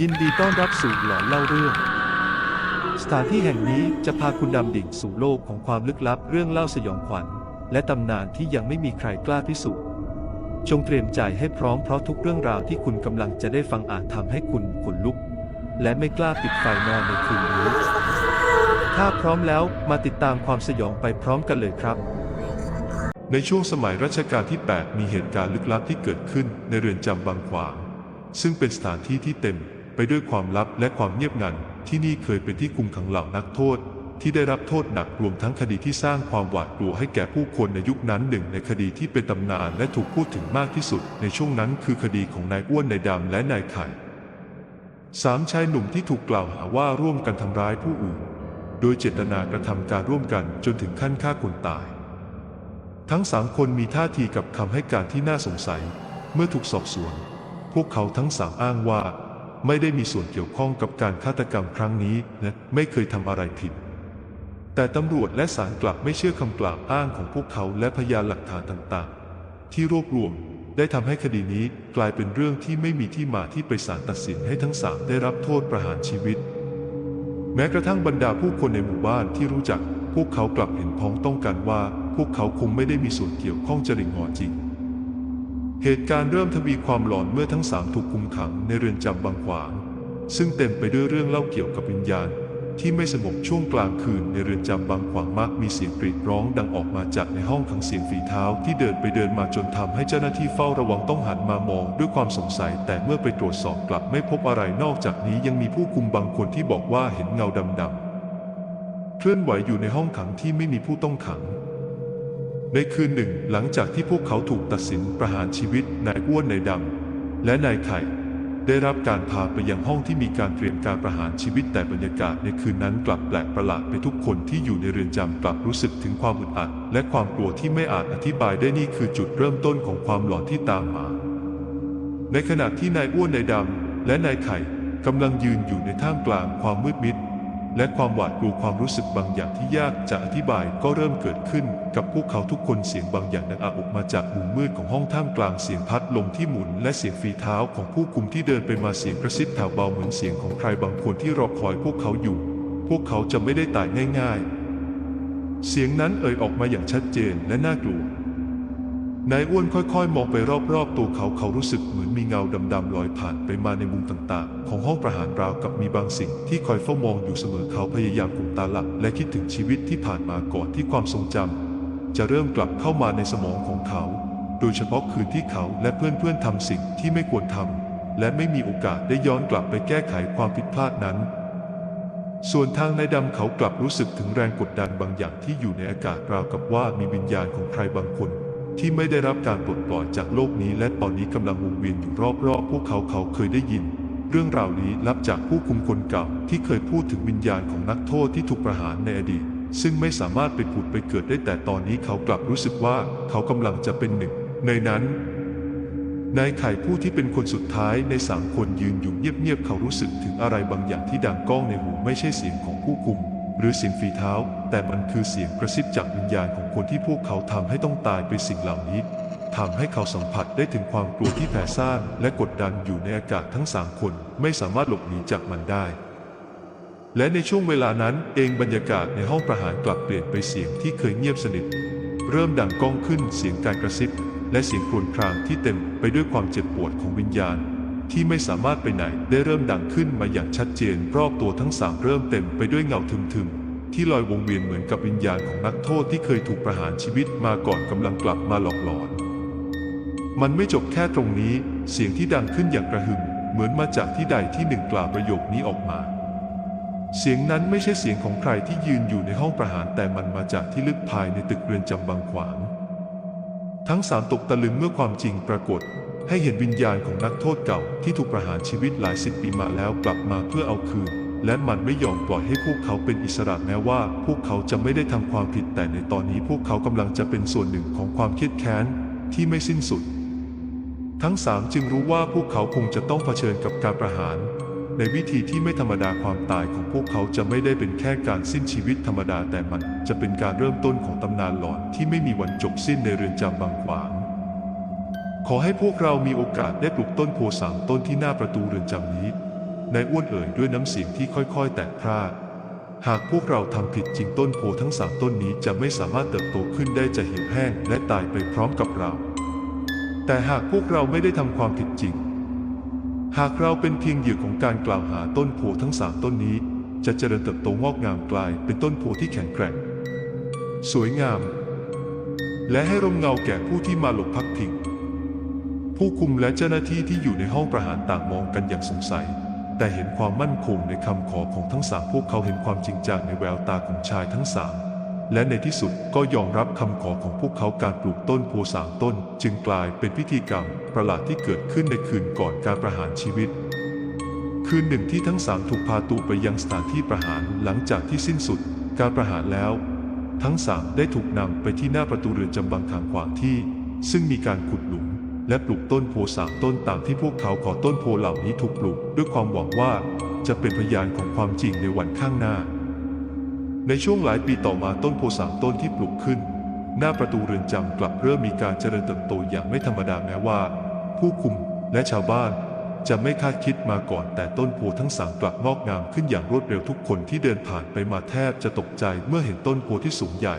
ยินดีต้อนรับสู่หลอนเล่าเรื่อง สถานที่แห่งนี้จะพาคุณดำดิ่งสู่โลกของความลึกลับเรื่องเล่าสยองขวัญ และตำนานที่ยังไม่มีใครกล้าพิสูจน์ จงเตรียมใจให้พร้อมเพราะทุกเรื่องราวที่คุณกำลังจะได้ฟังอาจทำให้คุณขนลุก และไม่กล้าปิดไฟนอนในคืนนี้ ถ้าพร้อมแล้วมาติดตามความสยองไปพร้อมกันเลยครับในช่วงสมัยรัชกาลที่ 8 มีเหตุการณ์ลึกลับที่เกิดขึ้นในเรือนจำบางขวาง ซึ่งเป็นสถานที่ที่เต็ม ไปด้วยความลับและความเงียบงัน ที่นี่เคยเป็นที่คุมขังเหล่านักโทษ ที่ได้รับโทษหนักรวมทั้งคดีที่สร้างความหวาดกลัวให้แก่ผู้คนในยุคนั้นหนึ่งในคดีที่เป็นตำนานและถูกพูดถึงมากที่สุด ในช่วงนั้นคือคดีของนายอ้วนนายดำและนายไข่สามชายหนุ่มที่ถูกกล่าวหาว่าร่วมกันทำร้ายผู้อื่น โดยเจตนากระทำการร่วมกันจนถึงขั้นฆ่าคนตาย ทั้งสามคนมีท่าทีกับคำให้การที่น่าสงสัย เมื่อถูกสอบสวน พวกเขาทั้งสามอ้างว่า ไม่ได้มีส่วนเกี่ยวข้องกับการฆาตกรรมครั้งนี้และไม่เคยทำอะไรผิด แต่ตำรวจและศาลกลับไม่เชื่อคำกล่าวอ้างของพวกเขาและพยานหลักฐานต่างๆ ที่รวบรวมได้ทำให้คดีนี้กลายเป็นเรื่องที่ไม่มีที่มาที่ไปศาลตัดสินให้ทั้งสามได้รับโทษประหารชีวิต แม้กระทั่งบรรดาผู้คนในหมู่บ้านที่รู้จัก พวกเขากลับเห็นพ้องต้องกันว่า พวกเขาคงไม่ได้มีส่วนเกี่ยวข้องจริงหอจริง เหตุการณ์เริ่มทวีความหลอนเมื่อทั้งสามถูกคุมขังในเรือนจำบางขวาง ซึ่งเต็มไปด้วยเรื่องเล่าเกี่ยวกับวิญญาณ ที่ไม่สงบช่วงกลางคืนในเรือนจำบางขวางมักมีเสียงกรีดร้องดังออกมาจากในห้องขังเสียงฝีเท้าที่เดินไปเดินมาจนทำให้เจ้าหน้าที่เฝ้าระวังต้องหันมามองด้วยความสงสัย แต่เมื่อไปตรวจสอบกลับไม่พบอะไรนอกจากนี้ยังมีผู้คุมบางคนที่บอกว่าเห็นเงาดำๆเคลื่อนไหวอยู่ในห้องขังที่ไม่มีผู้ต้องขัง ในคืนหนึ่งหลังจากที่พวกเขาถูกตัดสินประหารชีวิตนายอ้วนนายดำและนายไข่ ได้รับการพาไปยังห้องที่มีการเตรียมการประหารชีวิตแต่บรรยากาศในคืนนั้นกลับแปลกประหลาดไปทุกคนที่อยู่ในเรือนจำกลับรู้สึกถึงความอึดอัด และความกลัวที่ไม่อาจอธิบายได้นี่คือจุดเริ่มต้นของความหลอนที่ตามมา ในขณะที่นายอ้วนนายดำและนายไข่กำลังยืนอยู่ในท่ามกลางความมืดมิด และความหวาดกลัวความรู้สึกบางอย่างที่ยากจะอธิบายก็เริ่มเกิดขึ้น กับพวกเขาทุกคนเสียงบางอย่างดังอาออกมาจากมุมมืดของห้องท่ามกลางเสียงพัดลมที่หมุน และเสียงฝีเท้าของผู้คุมที่เดินไปมาเสียงกระซิบแผ่วเบาเหมือนเสียงของใครบางคนที่รอคอยพวกเขาอยู่ พวกเขาจะไม่ได้ตายง่าย ๆ เสียงนั้นเอ่ยออกมาอย่างชัดเจนและน่ากลัว นายอ้วนค่อยๆ มองไปรอบๆ ตัวเขาเขารู้สึกเหมือนมีเงาดำๆลอยผ่านไปมาในมุมต่างๆ ของห้องประหารราวกับมีบางสิ่งที่คอยเฝ้ามองอยู่เสมอเขาพยายามกุมตาหลับและคิดถึงชีวิตที่ผ่านมาก่อนที่ความทรงจำจะเริ่มกลับเข้ามาในสมองของเขา โดยเฉพาะคืนที่เขาและเพื่อนๆทำสิ่งที่ไม่ควรทำและไม่มีโอกาสได้ย้อนกลับไปแก้ไขความผิดพลาดนั้นส่วนทางนายดำเขากลับรู้สึกถึงแรงกดดันบางอย่างที่อยู่ในอากาศราวกับว่ามีวิญญาณของใครบางคน ที่ไม่ได้รับการปลดปล่อยจากโลกนี้ และตอนนี้กำลังวนเวียนอยู่รอบๆพวกเขาเขาเคยได้ยิน เรื่องราวนี้รับจากผู้คุมคนเก่าที่เคยพูดถึงวิญญาณของนักโทษที่ถูกประหารในอดีต ซึ่งไม่สามารถไปผุดไปเกิดได้แต่ตอนนี้เขากลับรู้สึกว่าเขากำลังจะเป็นหนึ่ง ในนั้นนายไข่ผู้ที่เป็นคนสุดท้ายในสามคนยืนอยู่เงียบๆเขารู้สึกถึงอะไรบางอย่างที่ดังก้องในหูไม่ใช่เสียงของผู้คุม หรือเสียงฝีเท้า แต่มันคือเสียงกระซิบจากวิญญาณของคนที่พวกเขาทำให้ต้องตายไปสิ่งเหล่านี้ทำให้เขาสัมผัสได้ถึงความกลัวที่แผ่ซ่านและกดดันอยู่ในอากาศทั้งสามคนไม่สามารถหลบหนีจากมันได้ และในช่วงเวลานั้นเองบรรยากาศในห้องประหารกลับเปลี่ยนไปเสียงที่เคยเงียบสนิท เริ่มดังก้องขึ้นเสียงการกระซิบ และเสียงครวญครางที่เต็มไปด้วยความเจ็บปวดของวิญญาณ ที่ไม่สามารถไปไหนได้เริ่มดังขึ้นมาอย่างชัดเจนรอบตัวทั้งสามเริ่มเต็มไปด้วยเงาทึมๆ ที่ลอยวงเวียนเหมือนกับวิญญาณของนักโทษที่เคยถูกประหารชีวิตมาก่อนกำลังกลับมาหลอกหลอน มันไม่จบแค่ตรงนี้ เสียงที่ดังขึ้นอย่างกระหึ่มเหมือนมาจากที่ใดที่หนึ่งกล่าวประโยคนี้ออกมา เสียงนั้นไม่ใช่เสียงของใครที่ยืนอยู่ในห้องประหารแต่มันมาจากที่ลึกภายในตึกเรือนจำบางขวาง ทั้งสามตกตะลึงเมื่อความจริงปรากฏ ให้เห็นวิญญาณของนักโทษเก่าที่ถูกประหารชีวิตหลายสิบปีมาแล้วกลับมาเพื่อเอาคืน และมันไม่ยอมปล่อยให้พวกเขาเป็นอิสระแม้ว่า พวกเขาจะไม่ได้ทำความผิดแต่ในตอนนี้พวกเขากำลังจะเป็นส่วนหนึ่งของความเครียดแค้นที่ไม่สิ้นสุด ทั้งสามจึงรู้ว่าพวกเขาคงจะต้องเผชิญกับการประหาร ในวิธีที่ไม่ธรรมดาความตายของพวกเขาจะไม่ได้เป็นแค่การสิ้นชีวิตธรรมดาแต่มันจะเป็นการเริ่มต้นของตำนานหลอนที่ไม่มีวันจบสิ้นในเรือนจำบางขวาง ขอให้พวกเรามีโอกาสได้ปลูกต้นโพสามต้นที่หน้าประตูเรือนจำนี้ นายอ้วนเอ่ยด้วยน้ำเสียงที่ค่อยๆ แตกพร่าหากพวกเราทำผิดจริงต้นโพทั้งสามต้นนี้จะไม่สามารถเติบโตขึ้นได้จะเหี่ยวแห้งและตายไปพร้อมกับเรา แต่หากพวกเราไม่ได้ทำความผิดจริง หากเราเป็นเพียงเหยื่อของการกล่าวหาต้นโพทั้งสามต้นนี้ จะเจริญเติบโตงอกงามกลายเป็นต้นโพที่แข็งแกร่ง สวยงาม และให้ร่มเงาแก่ผู้ที่มาหลบพักพิง ผู้คุมและเจ้าหน้าที่ที่อยู่ในห้องประหารต่างมองกันอย่างสงสัย แต่เห็นความมั่นคงในคำขอของทั้งสามพวกเขาเห็นความจริงจังในแววตาของชายทั้งสามและในที่สุดก็ยอมรับคำขอของพวกเขาการปลูกต้นโพสามต้น จึงกลายเป็นพิธีกรรมประหลาดที่เกิดขึ้นในคืนก่อนการประหารชีวิต คืนหนึ่งที่ทั้งสามถูกพาตัวไปยังสถานที่ประหารหลังจากที่สิ้นสุด การประหารแล้ว ทั้งสามได้ถูกนำไปที่หน้าประตูเรือนจำบังขังขวางที่ ซึ่งมีการขุดหลุม และปลูกต้นโพสามต้นตามที่พวกเขาขอต้นโพเหล่านี้ถูกปลูกด้วยความหวังว่าจะเป็นพยานของความจริงในวันข้างหน้า ในช่วงหลายปีต่อมาต้นโพสามต้นที่ปลูกขึ้น หน้าประตูเรือนจำกลับเริ่มมีการเจริญเติบโตอย่างไม่ธรรมดาแม้ว่า ผู้คุมและชาวบ้านจะไม่คาดคิดมาก่อนแต่ต้นโพทั้งสามกลับงอกงามขึ้นอย่างรวดเร็วทุกคนที่เดินผ่านไปมาแทบจะตกใจเมื่อเห็นต้นโพที่สูงใหญ่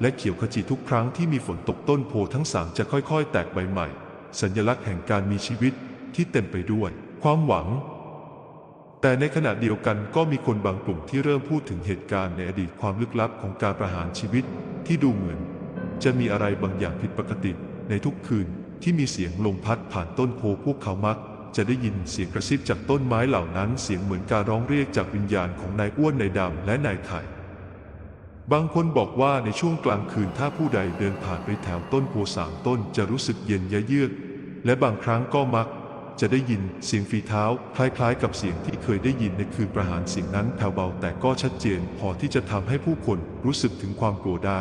และเขียวขจีทุกครั้งที่มีฝนตกต้นโพทั้งสามจะค่อยๆ แตกใบใหม่ สัญลักษณ์แห่งการมีชีวิตที่เต็มไปด้วย ความหวัง แต่ในขณะเดียวกันก็มีคนบางกลุ่มที่เริ่มพูดถึงเหตุการณ์ในอดีตความลึกลับของการประหารชีวิตที่ดูเหมือน จะมีอะไรบางอย่างผิดปกติในทุกคืนที่มีเสียงลมพัดผ่านต้นโพพวกเขามักจะได้ยินเสียงกระซิบจากต้นไม้เหล่านั้นเสียงเหมือนการร้องเรียกจากวิญญาณของนายอ้วนนายดำและนายไข่บางคนบอกว่าในช่วงกลางคืนถ้าผู้ใดเดินผ่านไปแถวต้นโพสามต้นจะรู้สึกเย็นยะเยือก และบางครั้งก็มัก จะได้ยินเสียงฝีเท้า คล้ายๆ กับเสียงที่เคยได้ยินในคืนประหารเสียงนั้นแผ่วเบาแต่ก็ชัดเจนพอที่จะทำให้ผู้คนรู้สึกถึงความกลัวได้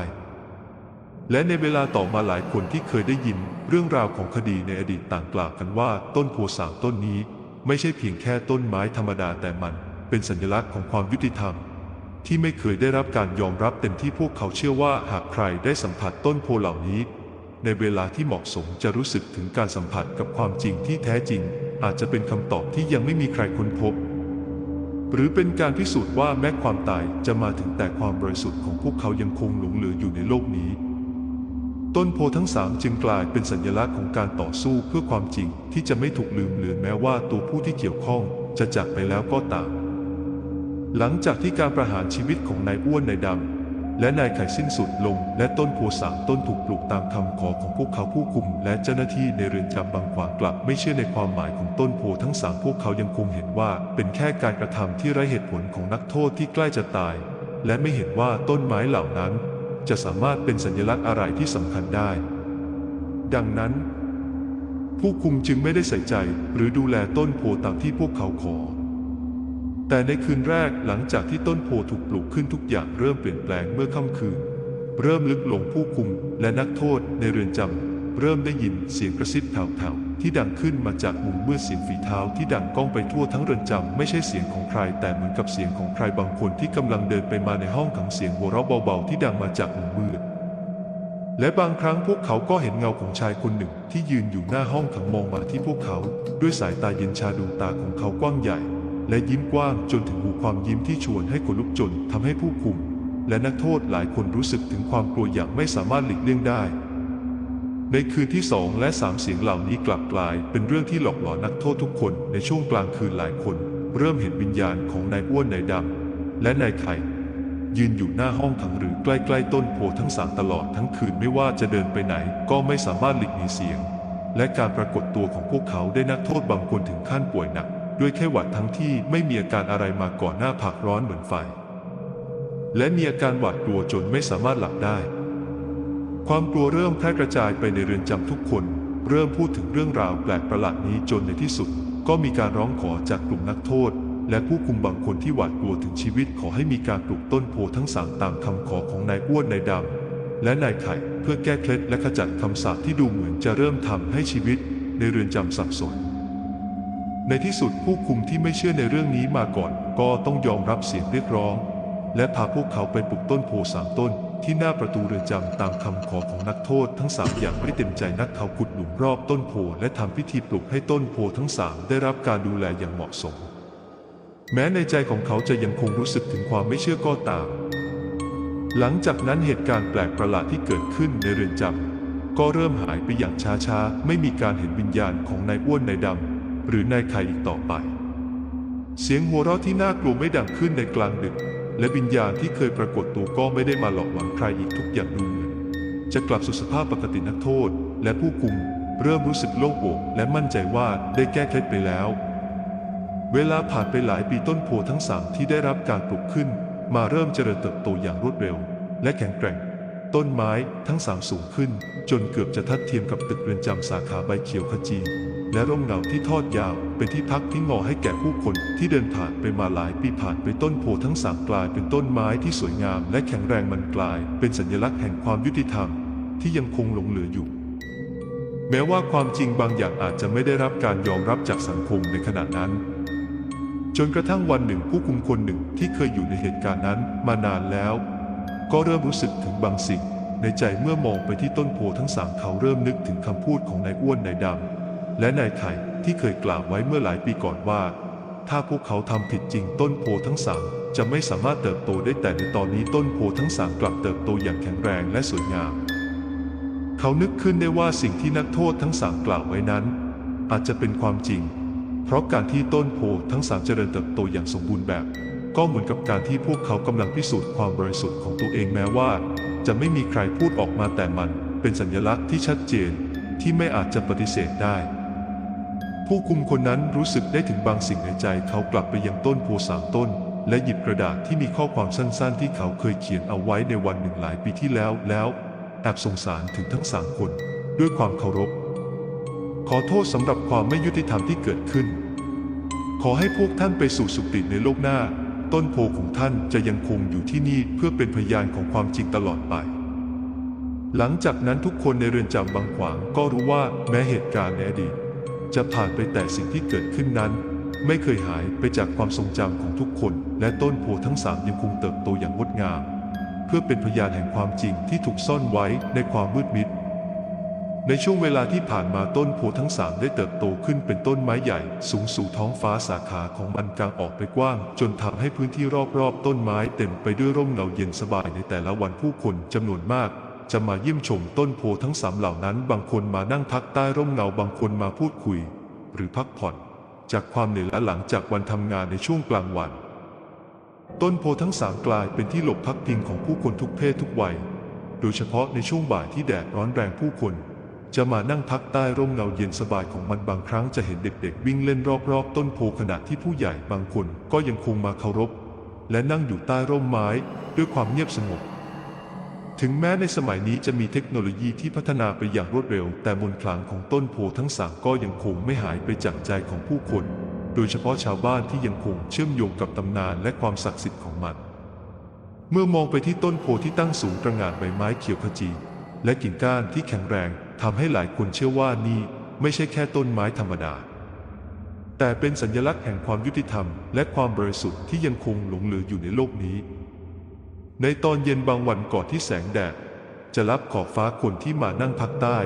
และในเวลาต่อมาหลายคนที่เคยได้ยินเรื่องราวของคดีในอดีตต่างกล่าวกันว่า ต้นโพสามต้นนี้ ไม่ใช่เพียงแค่ต้นไม้ธรรมดาแต่มัน เป็นสัญลักษณ์ของความยุติธรรมที่ไม่เคยได้รับการยอมรับเต็มที่พวกเขาเชื่อว่าหากใครได้สัมผัสต้นโพเหล่านี้ ในเวลาที่เหมาะสมจะรู้สึกถึงการสัมผัสกับความจริงที่แท้จริง อาจจะเป็นคำตอบที่ยังไม่มีใครค้นพบ หรือเป็นการพิสูจน์ว่าแม้ความตายจะมาถึงแต่ความบริสุทธิ์ของพวกเขายังคงหลงเหลืออยู่ในโลกนี้ ต้นโพทั้งสามจึงกลายเป็นสัญลักษณ์ของการต่อสู้เพื่อความจริงที่จะไม่ถูกลืมเลือนแม้ว่าตัวผู้ที่เกี่ยวข้องจะจากไปแล้วก็ตามหลังจากที่การประหารชีวิตของนายอ้วนนายดำ และนายไข่สิ้นสุดลง และต้นโพสามต้นถูกปลูกตามคำขอของพวกเขาผู้คุม และเจ้าหน้าที่ในเรือนจำบางขวางกลับ ไม่เชื่อในความหมายของต้นโพทั้งสามพวกเขายังคงเห็นว่า เป็นแค่การกระทำที่ไร้เหตุผลของนักโทษที่ใกล้จะตาย และไม่เห็นว่าต้นไม้เหล่านั้น จะสามารถเป็นสัญลักษณ์อะไรที่สำคัญได้ ดังนั้น ผู้คุมจึงไม่ได้ใส่ใจหรือดูแลต้นโพตามที่พวกเขาขอ แต่ในคืนแรกหลังจากที่ต้นโพถูกปลูกขึ้นทุกอย่างเริ่มเปลี่ยนแปลงเมื่อค่ำคืน เริ่มลึกลงผู้คุมและนักโทษในเรือนจำเริ่มได้ยินเสียงกระซิบแผ่วๆที่ดังขึ้นมาจากมุมมืดเสียงฝีเท้าที่ดังก้องไปทั่วทั้งเรือนจำไม่ใช่เสียงของใคร แต่เหมือนกับเสียงของใครบางคนที่กำลังเดินไปมาในห้องขังเสียงหัวเราะเบาๆที่ดังมาจากมุมมืดและบางครั้งพวกเขาก็เห็นเงาของชายคนหนึ่งที่ยืนอยู่หน้าห้องขังมองมาที่พวกเขา ด้วยสายตาเย็นชาดวงตาของเขากว้างใหญ่ และยิ้มกว้างจนถึงหูความยิ้มที่ชวนให้ขนลุกจนทำให้ผู้คุม และนักโทษหลายคนรู้สึกถึงความกลัวอย่างไม่สามารถหลีกเลี่ยงได้ ในคืนที่สองและสามเสียงเหล่านี้กลับกลาย เป็นเรื่องที่หลอกหลอนนักโทษทุกคนในช่วงกลางคืนหลายคน เริ่มเห็นวิญญาณของนายอ้วนนายดำและนายไข่ยืนอยู่หน้าห้องขังหรือใกล้ๆต้นโพทั้งสามตลอดทั้งคืนไม่ว่าจะเดินไปไหนก็ไม่สามารถหลีกหนีเสียง และการปรากฏตัวของพวกเขาได้นักโทษบางคนถึงขั้นป่วยหนัก ด้วยแค่หวัดทั้งที่ไม่มีอาการอะไรมาก่อนหน้าผักร้อนเหมือนไฟ และมีอาการหวาดกลัวจนไม่สามารถหลับได้ ความกลัวเริ่มแพร่กระจายไปในเรือนจำทุกคน เริ่มพูดถึงเรื่องราวแปลกประหลาดนี้จนในที่สุด ก็มีการร้องขอจากกลุ่มนักโทษ และผู้คุมบางคนที่หวาดกลัวถึงชีวิตขอให้มีการปลูกต้นโพทั้งสามตามคำขอของนายอ้วนนายดำและนายไข่เพื่อแก้เคล็ดและขจัดคำสาปที่ดูเหมือนจะเริ่มทำให้ชีวิตในเรือนจำสับสน ในที่สุดผู้คุมที่ไม่เชื่อในเรื่องนี้มาก่อน ก็ต้องยอมรับเสียงเรียกร้อง และพาพวกเขาไปปลูกต้นโพสามต้น ที่หน้าประตูเรือนจำตามคำขอของนักโทษทั้งสามอย่างไม่เต็มใจนักเขาขุดหลุมรอบต้นโพและทำพิธีปลูกให้ต้นโพทั้งสามได้รับการดูแลอย่างเหมาะสม แม้ในใจของเขาจะยังคงรู้สึกถึงความไม่เชื่อก็ตาม หลังจากนั้นเหตุการณ์แปลกประหลาดที่เกิดขึ้นในเรือนจำก็เริ่มหายไปอย่างช้าๆ ไม่มีการเห็นวิญญาณของนายอ้วนนายดำ หรือนายไข่อีกต่อไป เสียงหัวเราะที่น่ากลัวไม่ดังขึ้นในกลางดึก และวิญญาณที่เคยปรากฏตัวก็ไม่ได้มาหลอกหลอนใครอีกทุกอย่างดูเหมือนจะกลับสู่สภาพปกตินักโทษ และผู้คุมเริ่มรู้สึกโล่งอกและมั่นใจว่าได้แก้เคล็ดไปแล้ว เวลาผ่านไปหลายปีต้นโพทั้งสามที่ได้รับการปลูกขึ้น มาเริ่มเจริญเติบโตอย่างรวดเร็ว และแข็งแกร่ง ต้นไม้ทั้งสามสูงขึ้น จนเกือบจะทัดเทียมกับตึกเรือนจำสาขาใบเขียวขจีและร่มเงาที่ทอดยาว เป็นที่พักที่งอให้แก่ผู้คนที่เดินผ่านไปมาหลายปีผ่านไปต้นโพทั้งสามกลายเป็นต้นไม้ที่สวยงาม และแข็งแรงมันกลาย เป็นสัญลักษณ์แห่งความยุติธรรม ที่ยังคงหลงเหลืออยู่ แม้ว่าความจริงบางอย่างอาจจะไม่ได้รับการยอมรับจากสังคมในขณะนั้น จนกระทั่งวันหนึ่งผู้คุมคนหนึ่งที่เคยอยู่ในเหตุการณ์นั้นมานานแล้ว ก็เริ่มรู้สึกถึงบางสิ่ง ในใจเมื่อมองไปที่ต้นโพทั้งสามเขาเริ่มนึกถึงคำพูดของนายอ้วนนายดำและนายไข่ที่เคยกล่าวไว้เมื่อหลายปีก่อนว่า ถ้าพวกเขาทำผิดจริงต้นโพทั้งสามจะไม่สามารถเติบโตได้แต่ในตอนนี้ต้นโพทั้งสามกลับเติบโตอย่างแข็งแรงและสวยงาม เขานึกขึ้นได้ว่าสิ่งที่นักโทษทั้งสามกล่าวไว้นั้น อาจจะเป็นความจริง เพราะการที่ต้นโพทั้งสามเจริญเติบโตอย่างสมบูรณ์แบบ ก็เหมือนกับการที่พวกเขากำลังพิสูจน์ความบริสุทธิ์ของตัวเองแม้ว่า จะไม่มีใครพูดออกมาแต่มันเป็นสัญลักษณ์ที่ชัดเจนที่ไม่อาจจะปฏิเสธได้ ผู้คุมคนนั้นรู้สึกได้ถึงบางสิ่งในใจเขากลับไปยังต้นโพสามต้น และหยิบกระดาษที่มีข้อความสั้น ๆ ที่เขาเคยเขียนเอาไว้ในวันหนึ่งหลายปีที่แล้วแล้วแอบสงสารถึงทั้งสามคน ด้วยความเคารพ ขอโทษสำหรับความไม่ยุติธรรมที่เกิดขึ้น ขอให้พวกท่านไปสู่สุคติในโลกหน้า ต้นโพของท่านจะยังคงอยู่ที่นี่เพื่อเป็นพยานของความจริงตลอดไป หลังจากนั้นทุกคนในเรือนจำบางขวางก็รู้ว่าแม้เหตุการณ์ในอดีตจะผ่านไปแต่สิ่งที่เกิดขึ้นนั้น ไม่เคยหายไปจากความทรงจำของทุกคน และต้นโพทั้งสามยังคงเติบโตอย่างงดงาม เพื่อเป็นพยานแห่งความจริงที่ถูกซ่อนไว้ในความมืดมิด ในช่วงเวลาที่ผ่านมาต้นโพทั้งสามได้เติบโตขึ้นเป็นต้นไม้ใหญ่ สูงสู่ท้องฟ้าสาขาของมันกางออกไปกว้าง จนทำให้พื้นที่รอบๆ ต้นไม้เต็มไปด้วยร่มเงาเย็นสบายในแต่ละวันผู้คนจำนวนมาก จะมาเยี่ยมชมต้นโพทั้งสามเหล่านั้น บางคนมานั่งพักใต้ร่มเงาบางคนมาพูดคุย หรือพักผ่อน จากความเหนื่อยล้าหลังจากวันทำงานในช่วงกลางวัน ต้นโพทั้งสามกลายเป็นที่หลบพักพิงของผู้คนทุกเพศทุกวัย โดยเฉพาะในช่วงบ่ายที่แดดร้อนแรงผู้คน จะมานั่งพักใต้ร่มเงาเย็นสบายของมันบางครั้งจะเห็นเด็กๆ วิ่งเล่นรอบๆ ต้นโพขณะที่ผู้ใหญ่บางคนก็ยังคงมาเคารพ และนั่งอยู่ใต้ร่มไม้ด้วยความเงียบสงบ ถึงแม้ในสมัยนี้จะมีเทคโนโลยีที่พัฒนาไปอย่างรวดเร็ว แต่มนต์ขลังของต้นโพทั้งสามก็ยังคงไม่หายไปจากใจของผู้คน โดยเฉพาะชาวบ้านที่ยังคงเชื่อมโยงกับตำนานและความศักดิ์สิทธิ์ของมัน เมื่อมองไปที่ต้นโพที่ตั้งสูงตระหง่านใบไม้เขียวขจีและกิ่งก้านที่แข็งแรง ทำให้หลายคนเชื่อว่านี่ไม่ใช่แค่ต้นไม้ธรรมดา แต่เป็นสัญลักษณ์แห่งความยุติธรรม และความบริสุทธิ์ที่ยังคงหลงเหลืออยู่ในโลกนี้ ในตอนเย็นบางวันก่อนที่แสงแดดจะรับขอบฟ้าคนที่มานั่งพักใต้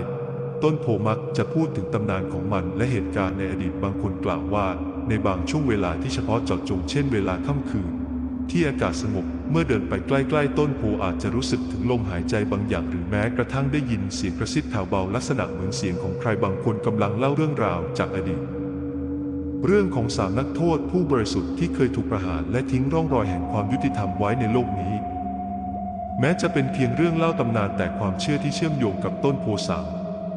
ต้นโพมักจะพูดถึงตำนานของมันและเหตุการณ์ในอดีตบางคนกล่าวว่า ในบางช่วงเวลาที่เฉพาะเจาะจงเช่นเวลาค่ำคืน ที่อากาศสงบ เมื่อเดินไปใกล้ๆต้นโพอาจจะรู้สึกถึงลมหายใจบางอย่างหรือแม้กระทั่งได้ยินเสียงกระซิบแผ่วเบาลักษณะเหมือนเสียงของใครบางคนกำลังเล่าเรื่องราวจากอดีต เรื่องของสามนักโทษผู้บริสุทธิ์ที่เคยถูกประหารและทิ้งร่องรอยแห่งความยุติธรรมไว้ในโลกนี้ แม้จะเป็นเพียงเรื่องเล่าตำนานแต่ความเชื่อที่เชื่อมโยงกับต้นโพสาม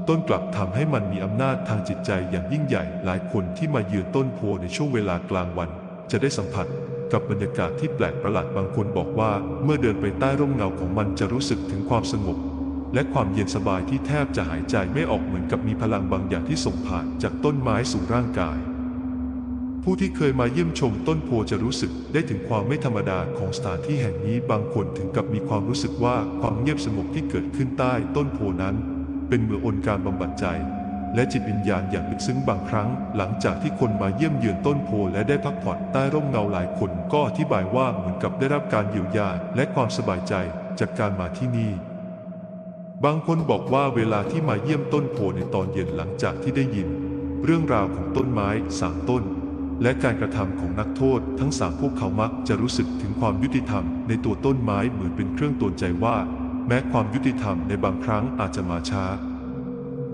ต้นกลับทำให้มันมีอำนาจทางจิตใจอย่างยิ่งใหญ่ หลายคนที่มาเยือนต้นโพในช่วงเวลากลางวัน จะได้สัมผัส กับบรรยากาศที่แปลกประหลาดบางคนบอกว่า เมื่อเดินไปใต้ร่มเงาของมันจะรู้สึกถึงความสงบ และความเย็นสบายที่แทบจะหายใจไม่ออกเหมือนกับมีพลังบางอย่างที่ส่งผ่านจากต้นไม้สู่ร่างกาย ผู้ที่เคยมาเยี่ยมชมต้นโพจะรู้สึกได้ถึงความไม่ธรรมดาของสถานที่แห่งนี้บางคนถึงกับมีความรู้สึกว่าความเงียบสงบที่เกิดขึ้นใต้ต้นโพนั้น เป็นเมืออนการบำบัดใจ และจิตวิญญาณอย่างลึกซึ้งบางครั้ง หลังจากที่คนมาเยี่ยมเยือนต้นโพและได้พักผ่อนใต้ร่มเงาหลายคนก็อธิบายว่าเหมือนกับได้รับการเยียวยาและความสบายใจจากการมาที่นี่บางคนบอกว่าเวลาที่มาเยี่ยมต้นโพในตอนเย็นหลังจากที่ได้ยิน เรื่องราวของต้นไม้สามต้น และการกระทำของนักโทษ ทั้งสามพวกเขามักจะรู้สึกถึงความยุติธรรมในตัวต้นไม้เหมือนเป็นเครื่องตือนใจว่า แม้ความยุติธรรมในบางครั้งอาจจะมาช้า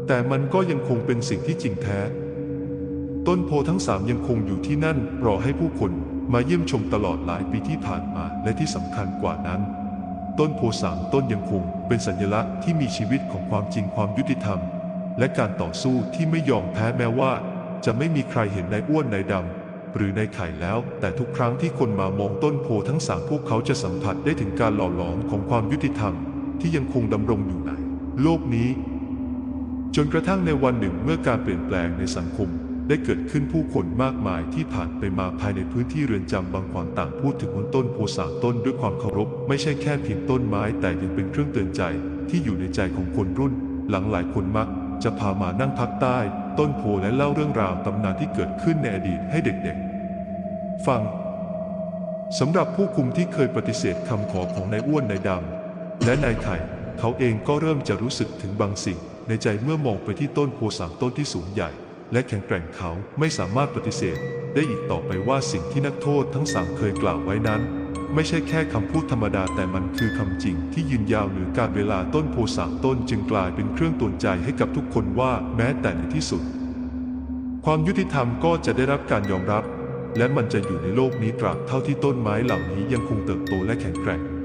แต่มันก็ยังคงเป็นสิ่งที่จริงแท้ ต้นโพทั้งสามยังคงอยู่ที่นั่นรอให้ผู้คนมาเยี่ยมชมตลอดหลายปีที่ผ่านมาและที่สำคัญกว่านั้น ต้นโพสามต้นยังคงเป็นสัญลักษณ์ที่มีชีวิตของความจริงความยุติธรรม และการต่อสู้ที่ไม่ยอมแพ้แม้ว่า จะไม่มีใครเห็นนายอ้วนนายดำหรือนายไข่แล้ว แต่ทุกครั้งที่คนมามองต้นโพทั้งสามพวกเขาจะสัมผัสได้ถึงการหล่อหลอมของความยุติธรรม ที่ยังคงดำรงอยู่ในโลกนี้ จนกระทั่งในวันหนึ่งเมื่อการเปลี่ยนแปลงในสังคม ได้เกิดขึ้นผู้คนมากมายที่ผ่านไปมาภายในพื้นที่เรือนจำบางขวางต่างพูดถึงบนต้นโพสามต้นด้วยความเคารพ ไม่ใช่แค่เพียงต้นไม้แต่ยังเป็นเครื่องเตือนใจที่อยู่ในใจของคนรุ่น หลังหลายคนมัก จะพามานั่งพักใต้ ต้นโพและเล่าเรื่องราวตำนานที่เกิดขึ้นในอดีตให้เด็กๆ ฟังสำหรับผู้คุมที่เคยปฏิเสธคำขอของนายอ้วนนายดำและนายไข่เขาเองก็เริ่มจะรู้สึกถึงบางสิ่ง ในใจเมื่อมองไปที่ต้นโพสามต้นที่สูงใหญ่ และแข็งแกร่งเขาไม่สามารถปฏิเสธ ได้อีกต่อไปว่าสิ่งที่นักโทษทั้งสามเคยกล่าวไว้นั้น ไม่ใช่แค่คำพูดธรรมดาแต่มันคือคำจริงที่ยืนยาวเหรือการเวลาต้นโพสามต้นจึงกลายเป็นเครื่องตวนใจให้กับทุกคนว่าแม้แต่ในที่สุด ความยุติธรรมก็จะได้รับการยอมรับ และมันจะอยู่ในโลกนี้ตราบเท่าที่ต้นไม้เหล่านี้ยังคงเติบโตและแข็งแกร่ง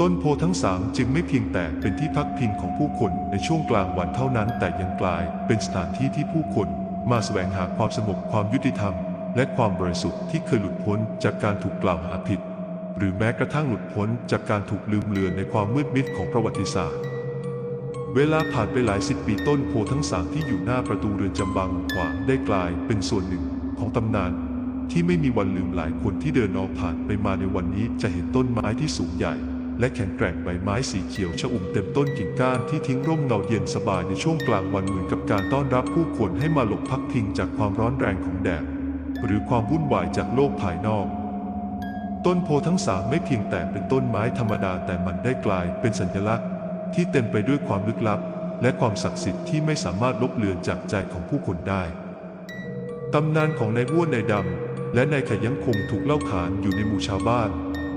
ต้นโพทั้งสามจึงไม่เพียงแต่เป็นที่พักพิงของผู้คนในช่วงกลางวันเท่านั้น แต่ยังกลายเป็นสถานที่ที่ผู้คนมาแสวงหาความสงบความยุติธรรม และความบริสุทธิ์ที่เคยหลุดพ้นจากการถูกกล่าวหาผิด หรือแม้กระทั่งหลุดพ้นจากการถูกลืมเลือนในความมืดมิดของประวัติศาสตร์ เวลาผ่านไปหลายสิบปีต้นโพทั้งสามที่อยู่หน้าประตูเรือนจำบางขวางได้กลายเป็นส่วนหนึ่งของตำนานที่ไม่มีวันลืมหลายคนที่เดินออกผ่านไปมาในวันนี้จะเห็นต้นไม้ที่สูงใหญ่ และแข็งแกร่งใบไม้สีเขียวชอุ่มเต็มต้นกิ่งก้านที่ทิ้งร่มเงาเย็นสบายในช่วงกลางวันเหมือนกับการต้อนรับผู้คนให้มาหลบพักพิงจากความร้อนแรงของแดดหรือความวุ่นวายจากโลกภายนอก ต้นโพทั้งสามไม่เพียงแต่เป็นต้นไม้ธรรมดาแต่มันได้กลายเป็นสัญลักษณ์ ที่เต็มไปด้วยความลึกลับ และความศักดิ์สิทธิ์ที่ไม่สามารถลบเลือนจากใจของผู้คนได้ตำนานของนายอ้วนนายดำและนายขยังคงถูกเล่าขานอยู่ในหมู่ชาวบ้าน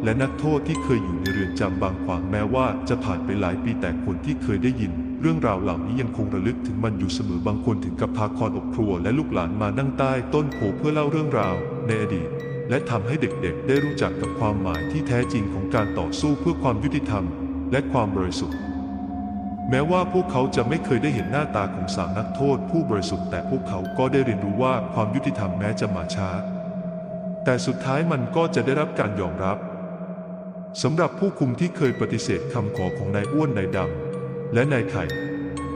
และนักโทษที่เคยอยู่ในเรือนจำบางขวางแม้ว่าจะผ่านไปหลายปีแต่คนที่เคยได้ยิน เรื่องราวเหล่านี้ยังคงระลึกถึงมันอยู่เสมอบางคนถึงกับพาคอนอบครัวและลูกหลานมานั่งใต้ต้นโพเพื่อเล่าเรื่องราว ในอดีต และทำให้เด็กๆ ได้รู้จักกับความหมายที่แท้จริงของการต่อสู้เพื่อความยุติธรรม และความบริสุทธิ์แม้ว่าพวกเขาจะไม่เคยได้เห็นหน้าตาของสามนักโทษผู้บริสุทธิ์แต่พวกเขาก็ได้เรียนรู้ว่าความยุติธรรมแม้จะมาช้า แต่สุดท้ายมันก็จะได้รับการยอมรับ สำหรับผู้คุมที่เคยปฏิเสธคำขอของนายอ้วนนายดำและนายไข่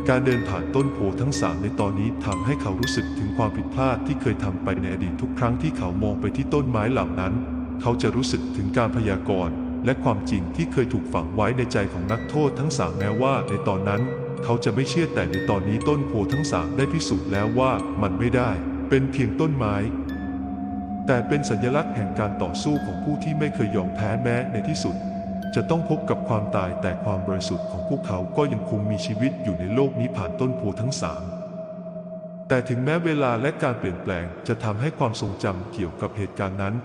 การเดินผ่านต้นโพทั้งสามในตอนนี้ทำให้เขารู้สึกถึงความผิดพลาดที่เคยทำไปในอดีตทุกครั้งที่เขามองไปที่ต้นไม้เหล่านั้น เขาจะรู้สึกถึงการพยากรณ์และความจริงที่เคยถูกฝังไว้ในใจของนักโทษทั้งสามแม้ว่าในตอนนั้น เขาจะไม่เชื่อแต่ในตอนนี้ต้นโพทั้งสามได้พิสูจน์แล้วว่ามันไม่ได้ เป็นเพียงต้นไม้ แต่เป็นสัญลักษณ์แห่งการต่อสู้ของผู้ที่ไม่เคยยอมแพ้แม้ในที่สุด จะต้องพบกับความตายแต่ความบริสุทธิ์ของพวกเขาก็ยังคงมีชีวิตอยู่ในโลกนี้ผ่านต้นโพทั้งสามแต่ถึงแม้เวลาและการเปลี่ยนแปลงจะทำให้ความทรงจำเกี่ยวกับเหตุการณ์นั้น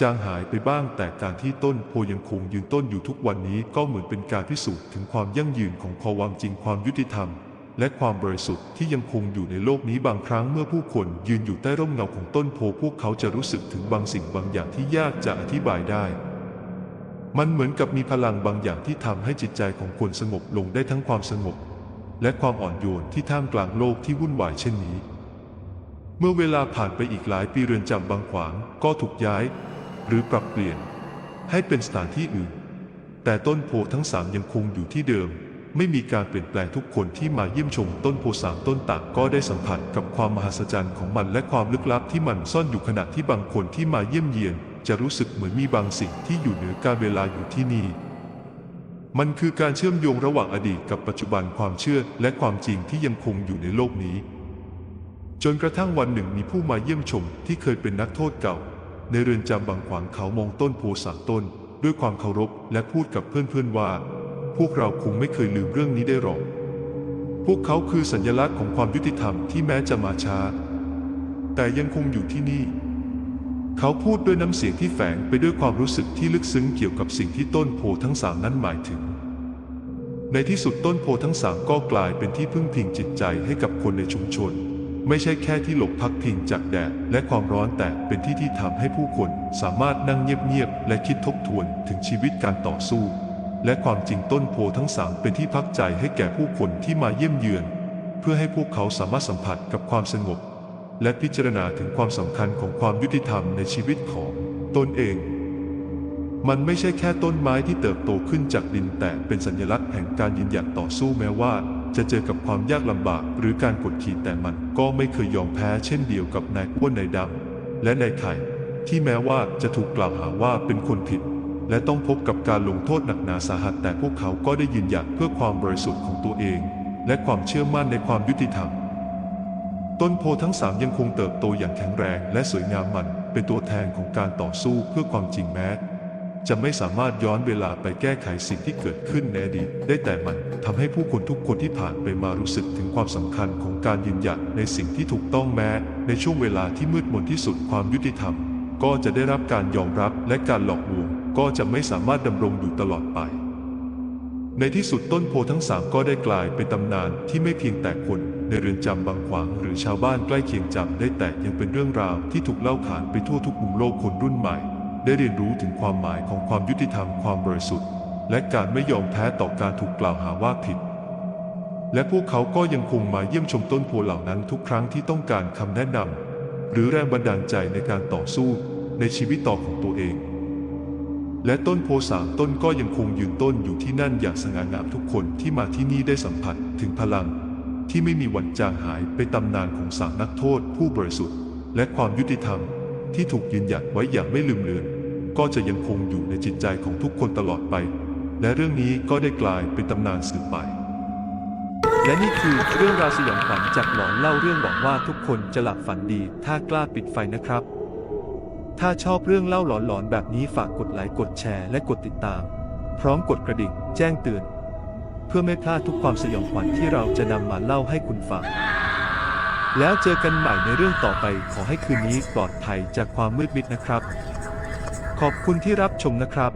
จางหายไปบ้างแต่การที่ต้นโพยังคงยืนต้นอยู่ทุกวันนี้ก็เหมือนเป็นการพิสูจน์ถึงความยั่งยืนของความจริงความยุติธรรม และความบริสุทธิ์ที่ยังคงอยู่ในโลกนี้บางครั้งเมื่อผู้คนยืนอยู่ใต้ร่มเงาของต้นโพพวกเขาจะรู้สึกถึงบางสิ่งบางอย่างที่ยากจะอธิบายได้ มันเหมือนกับมีพลังบางอย่างที่ทำให้จิตใจของคนสงบลงได้ทั้งความสงบ และความอ่อนโยนที่ท่ามกลางโลกที่วุ่นวายเช่นนี้ เมื่อเวลาผ่านไปอีกหลายปีเรือนจำบางขวางก็ถูกย้าย หรือปรับเปลี่ยน ให้เป็นสถานที่อื่น แต่ต้นโพทั้งสามยังคงอยู่ที่เดิม ไม่มีการเปลี่ยนแปลงทุกคนที่มาเยี่ยมชมต้นโพสามต้นต่างก็ได้สัมผัสกับความมหัศจรรย์ของมันและความลึกลับที่มันซ่อนอยู่ขณะที่บางคนที่มาเยี่ยมเยียน จะรู้สึกเหมือนมีบางสิ่งที่อยู่เหนือการเวลาอยู่ที่นี่ มันคือการเชื่อมโยงระหว่างอดีตกับปัจจุบันความเชื่อและความจริงที่ยังคงอยู่ในโลกนี้ จนกระทั่งวันหนึ่งมีผู้มาเยี่ยมชมที่เคยเป็นนักโทษเก่า ในเรือนจำบางขวางเขามองต้นโพสามต้น ด้วยความเคารพและพูดกับเพื่อนๆว่า พวกเราคงไม่เคยลืมเรื่องนี้ได้หรอก พวกเขาคือสัญลักษณ์ของความยุติธรรมที่แม้จะมาช้า แต่ยังคงอยู่ที่นี่ เขาพูดด้วยน้ำเสียงที่แฝงไปด้วยความรู้สึกที่ลึกซึ้งเกี่ยวกับสิ่งที่ต้นโพทั้งสามนั้นหมายถึง ในที่สุดต้นโพทั้งสามก็กลายเป็นที่พึ่งพิงจิตใจให้กับคนในชุมชนไม่ใช่แค่ที่หลบพักพิงจากแดดและความร้อนแต่เป็นที่ที่ทำให้ผู้คนสามารถนั่งเงียบๆ และคิดทบทวนถึงชีวิตการต่อสู้ และความจริงต้นโพทั้งสามเป็นที่พักใจให้แก่ผู้คนที่มาเยี่ยมเยือน เพื่อให้พวกเขาสามารถสัมผัสกับความสงบ และพิจารณาถึงความสำคัญของความยุติธรรมในชีวิตของตนเอง มันไม่ใช่แค่ต้นไม้ที่เติบโตขึ้นจากดินแต่เป็นสัญลักษณ์แห่งการยืนหยัดต่อสู้แม้ว่า จะเจอกับความยากลำบากหรือการกดขี่แต่มันก็ไม่เคยยอมแพ้เช่นเดียวกับนายอ้วนนายดำและนายไข่ที่แม้ว่าจะถูกกล่าวหาว่าเป็นคนผิด และต้องพบกับการลงโทษหนักหนาสาหัส แต่พวกเขาก็ได้ยืนหยัดเพื่อความบริสุทธิ์ของตัวเอง และความเชื่อมั่นในความยุติธรรม ต้นโพทั้งสามยังคงเติบโตอย่างแข็งแรงและสวยงามมันเป็นตัวแทนของการต่อสู้เพื่อความจริงแม้ จะไม่สามารถย้อนเวลาไปแก้ไขสิ่งที่เกิดขึ้นในอดีตได้แต่มันทำให้ผู้คนทุกคนที่ผ่านไปมารู้สึกถึงความสำคัญของการยืนหยัดในสิ่งที่ถูกต้องแม้ ในช่วงเวลาที่มืดมนที่สุดความยุติธรรม ก็จะได้รับการยอมรับและการหลอกลวง ก็จะไม่สามารถดำรงอยู่ตลอดไป ในที่สุดต้นโพทั้งสามก็ได้กลายเป็นตำนานที่ไม่เพียงแต่คนในเรือนจำบางขวางหรือชาวบ้านใกล้เคียงจำได้แต่ยังเป็นเรื่องราวที่ถูกเล่าขานไปทั่วทุกมุมโลกคนรุ่นใหม่ ได้เรียนรู้ถึงความหมายของความยุติธรรมความบริสุทธิ์ และการไม่ยอมแพ้ต่อการถูกกล่าวหาว่าผิด และพวกเขาก็ยังคงมาเยี่ยมชมต้นโพเหล่านั้นทุกครั้งที่ต้องการคำแนะนำหรือแรงบันดาลใจในการต่อสู้ในชีวิตต่อของตัวเอง และต้นโพสามต้นก็ยังคงยืนต้นอยู่ที่นั่นอย่างสง่างามทุกคนที่มาที่นี่ได้สัมผัสถึงพลัง ที่ไม่มีวันจางหายไปตำนานของสามนักโทษผู้บริสุทธิ์ และความยุติธรรมที่ถูกยืนหยัดไว้อย่างไม่ลืมเลือน ก็จะยังคงอยู่ในจิตใจของทุกคนตลอดไป และเรื่องนี้ก็ได้กลายเป็นตำนานสืบไป และนี่คือเรื่องราวสยองขวัญจากหลอนเล่าเรื่องบอกว่าทุกคนจะหลับฝันดีถ้ากล้าปิดไฟนะครับ ถ้าชอบเรื่องเล่าหลอนๆ แบบนี้ฝากกดไลค์กดแชร์และกดติดตาม พร้อมกดกระดิ่ง แจ้งเตือน เพื่อไม่พลาดทุกความสยองขวัญที่เราจะนำมาเล่าให้คุณฟัง แล้วเจอกันใหม่ในเรื่องต่อไปขอให้คืนนี้ปลอดภัยจากความมืดมิดนะครับ ขอบคุณที่รับชมนะครับ